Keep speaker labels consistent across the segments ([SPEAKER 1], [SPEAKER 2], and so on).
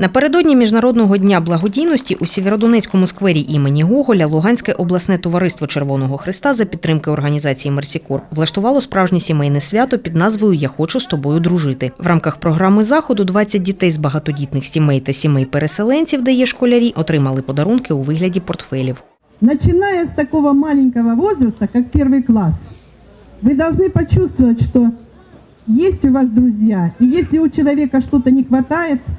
[SPEAKER 1] Напередодні міжнародного дня благодійності у Сєвєродонецькому сквері імені Гоголя Луганське обласне товариство Червоного Христа за підтримки організації Мерсікор влаштувало справжнє сімейне свято під назвою Я хочу з тобою дружити. В рамках програми заходу 20 дітей з багатодітних сімей та сімей переселенців, де є школярі, отримали подарунки у вигляді портфелів.
[SPEAKER 2] Начиная с такого маленького возраста, как первый класс, вы должны почувствовать, что есть у вас друзья, и если у человека что-то не хватает э,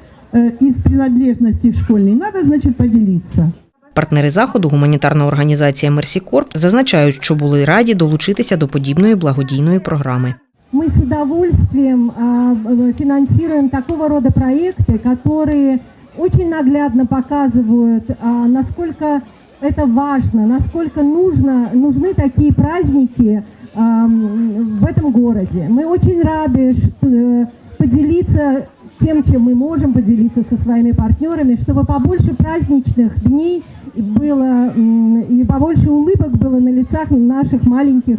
[SPEAKER 2] из принадлежности школьной, надо, значит, поделиться.
[SPEAKER 1] Партнери заходу, гуманітарна організація Мерсікор, зазначають, що були раді долучитися до подібної благодійної програми.
[SPEAKER 3] Мы с удовольствием а, э, финансируем такого рода проекты, которые очень наглядно показывают, а, насколько это важно, насколько нужно, нужны такие праздники а, м, в этом городе. Мы очень рады что, э, поделиться тем, чем мы можем поделиться со своими партнерами, чтобы побольше праздничных дней было м, и побольше улыбок было на лицах наших маленьких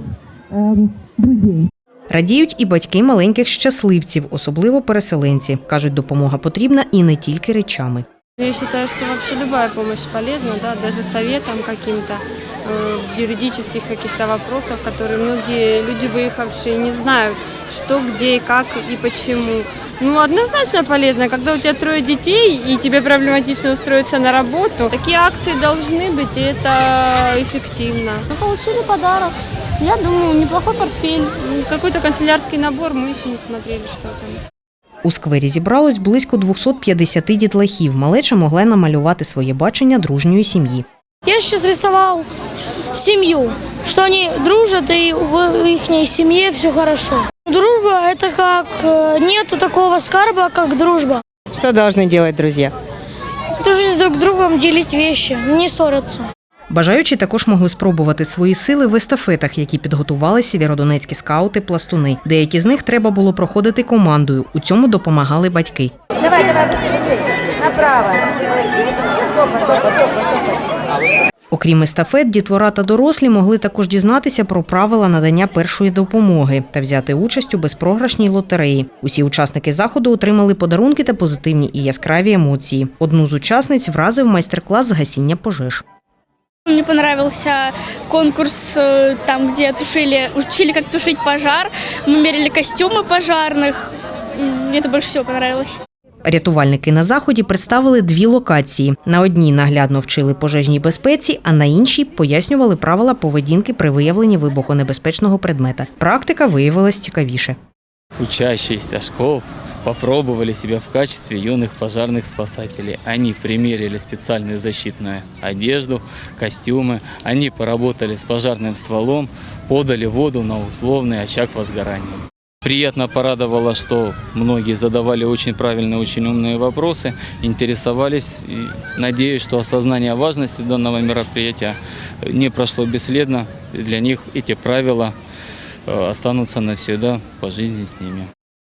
[SPEAKER 3] эм, друзей.
[SPEAKER 1] Радіють і батьки маленьких щасливців, особливо переселенці. кажуть, допомога потрібна і не тільки речами.
[SPEAKER 4] Я считаю, что вообще любая помощь полезна, да, даже советом каким-то э, в юридических каких-то вопросах, которые многие люди, выехавшие, не знают, что, где, и как и почему. Ну, однозначно полезно, когда у тебя трое детей и тебе проблематично устроиться на работу. Такие акции должны быть, и это эффективно. Мы получили подарок. Я думаю, неплохой портфель. М, Какой-то канцелярский набор, мы еще не смотрели, что там.
[SPEAKER 1] У сквері зібралось близько 250 дітлахів. Малеча могла намалювати своє бачення дружньої сім'ї.
[SPEAKER 5] Я сейчас рисовал семью, что они дружат и в их семье все хорошо. Дружба – это как э, нету такого скарба, как дружба.
[SPEAKER 6] Что должны делать друзья?
[SPEAKER 5] Дружить друг с другом, делить вещи, не ссориться.
[SPEAKER 1] Бажаючі також могли спробувати свої сили в естафетах, які підготували сєвєродонецькі скаути-пластуни. Деякі з них треба було проходити командою. У цьому допомагали батьки.
[SPEAKER 7] Давай, давай, направо. Стопа, стопа, стопа, стопа.
[SPEAKER 1] Окрім естафет, дітвора та дорослі могли також дізнатися про правила надання першої допомоги та взяти участь у безпрограшній лотереї. Усі учасники заходу отримали подарунки та позитивні і яскраві емоції. Одну з учасниць вразив майстер-клас з гасіння пожеж.
[SPEAKER 8] Мне понравился конкурс, э, там, где тушили, учили, как тушить пожар. Мы мерили костюмы пожарных. М, Мне это больше всего понравилось.
[SPEAKER 1] Рятувальники на заході представили дві локації. На одній наглядно вчили пожежній безпеці, а на іншій пояснювали правила поведінки при виявленні вибухонебезпечного предмета. Практика виявилась цікавіше.
[SPEAKER 9] Учащиеся школ попробовали себя в качестве юных пожарных спасателей. Они примерили специальную защитную одежду, костюмы. Они поработали с пожарным стволом, подали воду на условный очаг возгорания. Приятно порадовало, что многие задавали очень правильные, очень умные вопросы, интересовались. И надеюсь, что осознание важности данного мероприятия не прошло бесследно. И Для них эти правила э, останутся навсегда по жизни с ними.